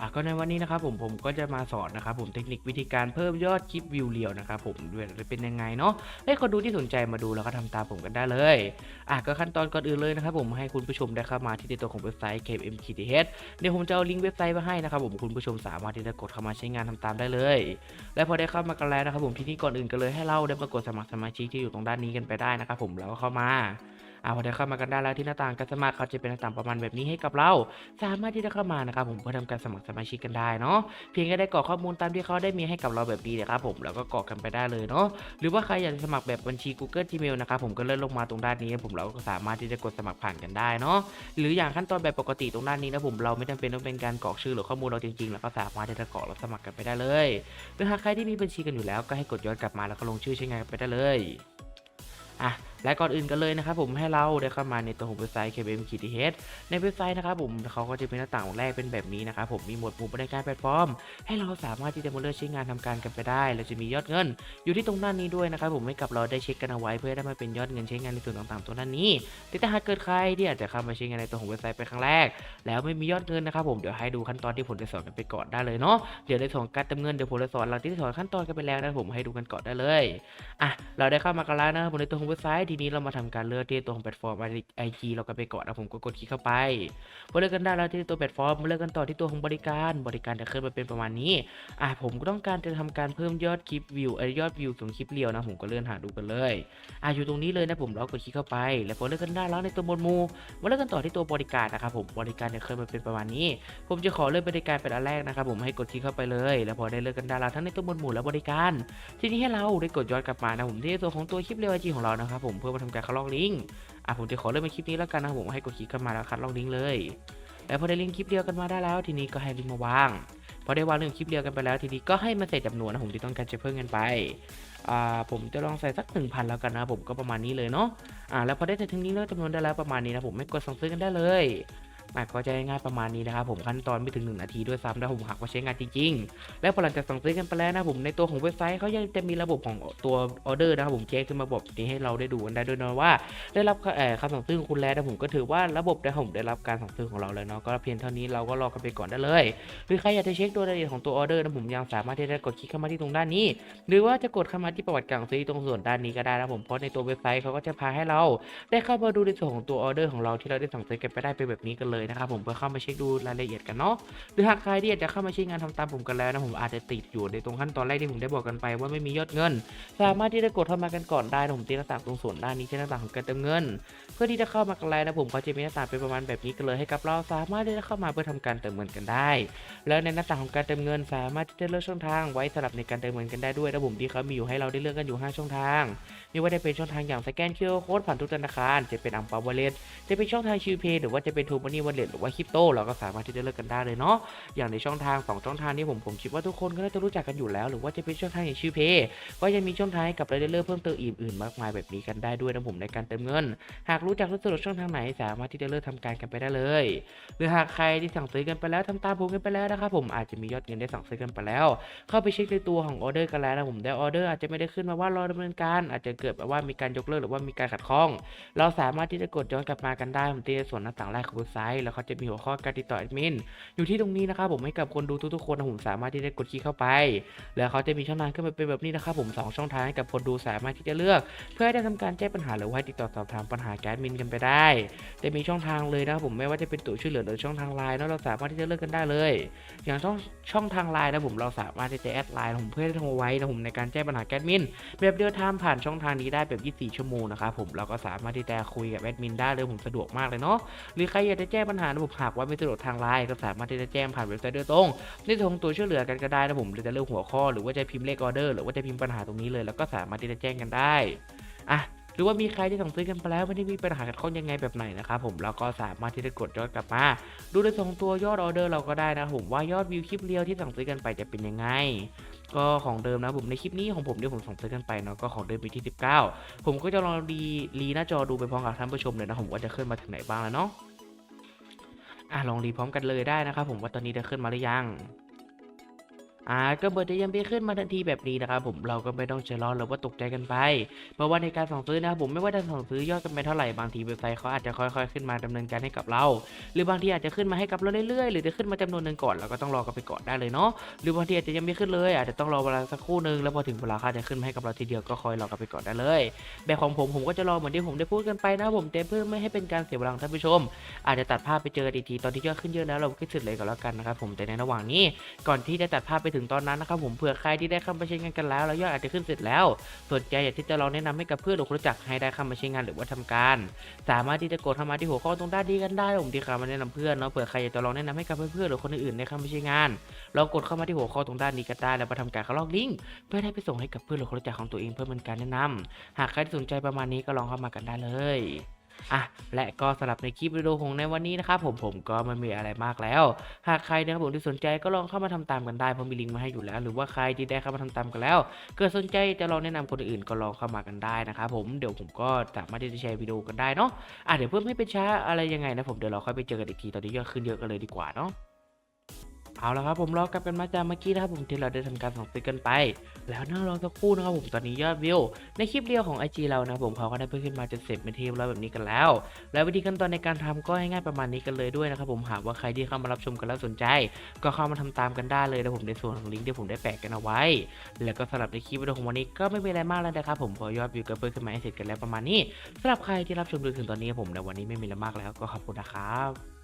อะก็ในวันนี้นะครับผมผมก็จะมาสอนนะครับผมเทคนิควิธีการเพิ่มยอดคลิปวิวเรียวนะครับผมด้วยจะเป็นยังไงเนาะให้คนดูที่สนใจมาดูแล้วก็ทำตามผมกันได้เลยอะก็ขั้นตอนก่อนอื่นเลยนะครับผมให้คุณผู้ชมได้เข้ามาที่ตัวของเว็บไซต์ KMKTH เดี๋ยวผมจะเอาลิงก์เว็บไซต์มาให้นะครับผมคุณผู้ชมสามารถที่จะกดเข้ามาใช้งานทำตามได้เลย และพอได้เข้ามากันแล้วนะครับผมที่นี่ก่อนอื่นก็เลยให้เราได้มากดสมัครสมาชิกที่อยู่ตรงด้านนี้กันไปได้นะครับผมแล้วก็เข้ามา อ่าพอได้เข้ามากันได้แล้วที่หน้าต่างการสมัครเขาจะเป็นหน้าต่างประมาณแบบนี้ให้กับเรา สามารถที่จะเข้ามานะครับผมเพื่อทำการสมัครสมาชิกกันได้เนาะเพียงแค่ได้กรอกข้อมูลตามที่เขาได้มีให้กับเราแบบนี้นะครับผมแล้วก็กรอกกันไปได้เลยเนาะหรือว่าใครอยากจะสมัครแบบบัญชี Google Gmail นะครับผมก็เลื่อนลงมาตรงด้านนี้ผมเราก็สามารถที่จะกดสมัครผ่านกันได้เนาะหรืออย่างขั้นตอนแบบปกติตรงด้านนี้นะผมเราไม่จำเป็นต้องเป็นการกรอกชื่อหรือข้อมูลเราจริงๆ แล้วก็สามารถที่จะกรอกแล้วสมัครกันไปได้เลยหรือหากใครที่มีบัญชีกันอยู่แล้วก็ให้กดย้อนกลับมาแล้วก็ลงชื่อใช้งานกันไปได้เลยอะ และก่อนอื่นกันเลยนะครับผมให้เราได้เข้ามาในตัวของเว็บไซต์ KBM k t h ในเว็บไซต์นะครับผมเขาก็จะเป็นหน้าต่างแรกเป็นแบบนี้นะครับผมมีหมวดหมู่บริการแพลตฟอร์ม ให้เราสามารถที่จะมาเลือกใช้งานทำการกันไปได้และจะมียอดเงิน อยู่ที่ตรงด้านนี้ด้วยนะครับผมให้กับเราได้เช็คกันเอาไว้เพื่อได้มาเป็นยอดเงินใช้งานในส่วนต่างๆตัวด้านนี้ แต่ถ้าหากเกิดใครที่อาจจะเข้ามาใช้งานในตัวของเว็บไซต์เป็นครั้งแรก แล้วไม่มียอดเงินนะครับผมเดี๋ยวให้ดูขั้นตอนที่ผมจะสอนกันไปก่อนได้เลยเนาะเดี๋ยวในส่วนการเติมเงินเดี๋ยวผมจะสอนหลังที่สอนขั้นตอนกันไปแล้วนะผมให้ดูกันก่อนได้เลยอะเราได้เข้ามากันแล้วนะครับผมในตัวของเว็บไซต์ทีนี้เรามาทำการเลือกที่ตัวของแพลตฟอร์มไอจีเรากันไปก่อนนะผมก็กดคลิกเข้าไปพอเลือกกันได้แล้วที่ตัวแพลตฟอร์มมาเลือกกันต่อที่ตัวของบริการ บริการจะขึ้นมาเป็นประมาณนี้อะผมก็ต้องการจะทำการเพิ่มยอดคลิปวิวไอยอดวิวของคลิปเรียวนะผมก็เลื่อนหาดูกันเลยอะอยู่ตรงนี้เลยนะผมเรากดคลิกเข้าไป แล้วพอเลือกกันได้แล้วในตัวหมวดหมู่มาเลือกกันต่อที่ตัวบริการนะครับผมบริการจะขึ้นมาเป็นประมาณนี้ ผมจะขอเลือกบริการเป็นอันแรกนะครับผมให้กดคลิกเข้าไปเลย แล้วพอได้เลือกกันได้แล้วทั้งในตัวหมวดหมู่และบริการ ทีนี้ให้เราได้กดย้อนกลับมานะผมที่ตัวของตัวคลิปเรียวไอจีของเรานะครับผมเพื่อมาทำการคัดลอกลิงก์อะผมจะขอเลือกเป็นคลิปนี้แล้วกันนะครับผมให้กดคลิกเข้ามาแล้วคัดลอกลิงก์เลย แล้วพอได้ลิงก์คลิปเดียวกันมาได้แล้ว ทีนี้ก็ให้ลิงก์มาวางพอได้วางลิงก์คลิปเดียวกันไปแล้วทีนี้ก็ให้มาใส่จำนวนนะผมที่ต้องการจะเพิ่มเงินไปอ่าผมจะลองใส่สักหนึ่งพันแล้วกันนะผมก็ประมาณนี้เลยเนาะอ่าแล้วพอได้ใส่ถึงนี้เลือกจำนวนได้แล้วประมาณนี้นะผมไม่กดสั่งซื้อกันได้เลย อะก็จะง่ายประมาณนี้นะครับผมขั้นตอนไม่ถึง 1 นาทีด้วยซ้ำนะผมหากว่าใช้งานจริงๆ แล้วพอหลังจากสั่งซื้อกันไปแล้วนะผมในตัวของเว็บไซต์เขายังจะมีระบบของตัวออเดอร์นะครับผมแจ้งขึ้นมาบอกนี้ให้เราได้ดูกันได้ด้วยนะว่า ได้รับคำสั่งซื้อของคุณแล้วนะผมก็ถือว่าระบบได้ผมได้รับการสั่งซื้อของเราแล้วเนาะก็เพียงเท่านี้เราก็รอกันไปก่อนได้เลย หรือใครอยากจะเช็คตัวรายละเอียดของตัวออเดอร์นะผมยังสามารถที่จะกดคลิกเข้ามาที่ตรงด้านนี้ หรือว่าจะกดเข้ามาที่ประวัติการซื้อตรงส่วนด้านนี้ก็ได้นะผมเพราะในตัวเว็บไซต์เขาก็จะพาให้เรา ได้เข้ามาดูในส่วนของตัวออเดอร์ของเราที่เราได้สั่งซื้อกันไปได้เป็นแบบนี้กันเลยนะครับผมเพื่อเข้ามาเช็คดูรายละเอียดกันเนาะหรือหากใครที่อยากจะเข้ามาใช้งานทำตามผมกันแล้วนะผมอาจจะติดอยู่ในตรงขั้นตอนแรกที่ผมได้บอกกันไปว่าไม่มียอดเงิน สามารถที่จะกดเข้ามากันก่อนได้นะผมที่หน้าต่างตรงส่วนด้านนี้ใช้หน้าต่างของการเติมเงิน เพื่อที่จะเข้ามากันแล้วนะผมเขาจะมีหน้าต่างเป็นประมาณแบบนี้กันเลยให้กับเราสามารถที่จะเข้ามาเพื่อทำการเติมเงินกันได้ แล้วในหน้าต่างของการเติมเงิน สามารถที่จะเลือกช่องทางไว้สำหรับในการเติมเงินกันได้ด้วยนะผมที่เขามีอยู่ให้เราได้เลือกกันอยู่ 5 ช่องทางไม่ว่าจะเป็นช่องทางอย่างสแกน QR Code ผ่านทุกธนาคารจะเป็นอังเปาวอลเล็ตจะเป็นช่องทางชิวเพย์หรือว่าจะเป็นทูมันนี่วอลเล็ตหรือว่าคริปโตเราก็สามารถที่จะเลือกกันได้เลยเนาะอย่างในช่องทางสองช่องทางนี้ผมผมคิดว่าทุกคนก็น่าจะรู้จักกันอยู่แล้ว หรือว่าจะเป็นช่องทางอย่างชิวเพย์ก็ยังมีช่องทางให้กับรายได้เลือกเพิ่มเติมอื่นๆมากมายแบบนี้กันได้ด้วยนะผมในการเติมเงิน หากรู้จักรู้สะดวกช่องทางไหนสามารถที่จะเลือกทำการกันไปได้เลย หรือหากใครที่สั่งซื้อกันไปแล้วทำตามผมกันไปแล้วนะครับผมอาจจะมียอดเงินได้สั่งซื้อกันไปแล้ว เข้าไปเช็คในตัวของออเดอร์กันแล้วนะผมได้ออเดอร์อาจจะไม่ได้ขึ้นมาว่ารอดำเนินการ อาจจะเกิดแบบว่ามีการยกเลิกหรือว่ามีการขัดข้อง เราสามารถที่จะกดย้อนกลับมากันได้ผมที่ส่วนหน้าต่างแรกของเว็บไซตแล้วเขาจะมีหัวข้อการติดต่อแอดมินอยู่ที่ตรงนี้นะครับผมให้กับคนดูทุกๆคนนะผมสามารถที่จะกดคลิกเข้าไป แล้วเขาจะมีช่องทางขึ้นมาเป็นแบบนี้นะครับผมสองช่องทางให้กับคนดูสามารถที่จะเลือก เพื่อให้ได้ทำการแก้ปัญหาหรือว่าให้ติดต่อสอบถามปัญหาแก๊สมินกันไปได้ จะมีช่องทางเลยนะครับผมไม่ว่าจะเป็นตัวช่วยเหลือหรือช่องทางไลน์เนะเราสามารถที่จะเลือกกันได้เลย อย่างช่องช่องทางไลน์นะผมเราสามารถที่จะแอดไลน์ผมเพื่อให้โทรไว้นะผมในการแจ้ปัญหาแก๊สมินแบบเดียวทามผ่านช่องทางนี้ได้แบบ 24 ชั่วโมงนะครับผมเราก็สามารถที่จะคุยกับแอดมินได้เลยผมสะดวกมากเลยเนาะหรือใครอยากจะแจ้งปัญหานะผมหากว่าไม่สะดวกทางไลน์ก็สามารถที่จะแจ้งผ่านเว็บไซต์โดยตรงในส่วนของตัวช่วยเหลือกันก็ได้นะผมหรือจะเลือกหัวข้อหรือว่าจะพิมพ์เลขออเดอร์หรือว่าจะพิมพ์ปัญหาตรงนี้เลย แล้วก็สามารถที่จะแจ้งกันได้อะหรือว่ามีใครที่สั่งซื้อกันไปแล้วไม่ได้มีปัญหาขัดข้องยังไงแบบไหนนะครับผมเราก็สามารถที่จะกดย้อนกลับมา ดูในส่วนของตัวยอดออเดอร์เราก็ได้นะผมว่ายอดวิวคลิปเรียวที่สั่งซื้อกันไปจะเป็นยังไงก็ของเดิมนะผมในคลิปนี้ของผมที่ผมสั่งซื้อกันไปเนาะก็ของเดิมไปที่ 19 ผมก็จะลองรีรีหน้าจอดูไปพร้อมกับท่านผู้ชมเลยนะผมว่าจะขึ้นมาถึงไหนบ้างแล้วเนาะ อะลองรีพร้อมกันเลยได้นะครับผมว่าตอนนี้ได้ขึ้นมาหรือยัง อ่าก็เบอร์จะยังไปขึ้นมาทันทีแบบนี้นะครับผมเราก็ไม่ต้องใจร้อนหรือว่าตกใจกันไป เพราะว่าในการสั่งซื้อนะครับผมไม่ว่าจะสั่งซื้อยอดกันไปเท่าไหร่บางทีเว็บไซต์เขาอาจจะค่อยๆขึ้นมาดำเนินการให้กับเรา หรือบางทีอาจจะขึ้นมาให้กับเราเรื่อยๆ หรือจะขึ้นมาจำนวนหนึ่งก่อนเราก็ต้องรอกันไปก่อนได้เลยเนาะหรือบางทีอาจจะยังไม่ขึ้นเลยอาจจะต้องรอเวลาสักครู่นึงแล้วพอถึงเวลาเขาจะขึ้นมาให้กับเราทีเดียวก็คอยรอกันไปก่อนได้เลย แบบของผมผมก็จะรอเหมือนที่ผมได้พูดกันไปนะครับผมแต่เพื่อไม่ให้เป็นการเสียเวลาท่านผู้ชม อาจจะตัดภาพไปเจอดีทีตอนที่ยอดขึ้นเยอะแล้วเราก็สุดเลยก็แล้วกันนะครับผมแต่ในระหว่างนี้ก่อนที่จะตัดภาพไปถึงตอนนั้นนะครับผมเผื่อใครที่ได้เข้ามาใช้งานกันแล้วแล้วยอดอาจจะขึ้นเสร็จแล้วสนใจอยากที่จะลองแนะนำให้กับเพื่อนหรือคนรู้จักให้ได้เข้ามาใช้งานหรือว่าทำการ สามารถที่จะกดเข้ามาที่หัวข้อตรงด้านนี้กันได้ผมที่คำมาแนะนำเพื่อนเนาะเผื่อใครอยากจะลองแนะนำให้กับเพื่อนๆหรือคนอื่นๆได้เข้ามาใช้งานลองกดเข้ามาที่หัวข้อตรงด้านนี้ก็ได้แล้วมาทำการเข้าลอกลิงก์เพื่อได้ไปส่งให้กับเพื่อนหรือคนรู้จักของตัวเองเพื่อเป็นการแนะนำหากใครที่สนใจประมาณนี้ก็ลองเข้ามากันได้เลย อะและก็สำหรับในคลิปวิดีโอของในวันนี้นะครับผมผมก็ไม่มีอะไรมากแล้ว หากใครนะครับผมที่สนใจก็ลองเข้ามาทำตามกันได้เพราะมีลิงก์มาให้อยู่แล้ว หรือว่าใครที่ได้เข้ามาทำตามกันแล้วเกิดสนใจจะลองแนะนำคนอื่นก็ลองเข้ามากันได้นะครับผมเดี๋ยวผมก็สามารถที่จะแชร์วิดีโอกันได้เนาะอะเดี๋ยวเพิ่มให้เป็นช้าอะไรยังไงนะผมเดี๋ยวเราค่อยไปเจอกันอีกทีตอนนี้ยอดขึ้นเยอะกันเลยดีกว่าเนาะ เอาละครับผมรอกลับกันมาจากเมื่อกี้นะครับผมที่เราได้ทำการส่งซื้อกันไป แล้วน่ารอสักครู่นะครับผมตอนนี้ยอดวิวในคลิปเดียวของ IG เรานะผมเขาก็ได้เพิ่มขึ้นมาจนเสร็จเป็นที่เรียบร้อยแบบนี้กันแล้ว และวิธีขั้นตอนในการทำก็ง่ายๆประมาณนี้กันเลยด้วยนะครับผมหากว่าใครที่เข้ามารับชมกันแล้วสนใจ ก็เข้ามาทำตามกันได้เลยนะผมในส่วนของลิงก์ที่ผมได้แปะกันเอาไว้ แล้วก็สำหรับในคลิปวิดีโอของวันนี้ก็ไม่มีอะไรมากแล้วนะครับผมพอยอดวิวก็เพิ่มขึ้นมาให้เสร็จกันแล้วประมาณนี้สำหรับใครที่รับชมดูถึงตอนนี้ผมในวันนี้ไม่มีอะไรมากแล้วก็ขอบคุณนะครับ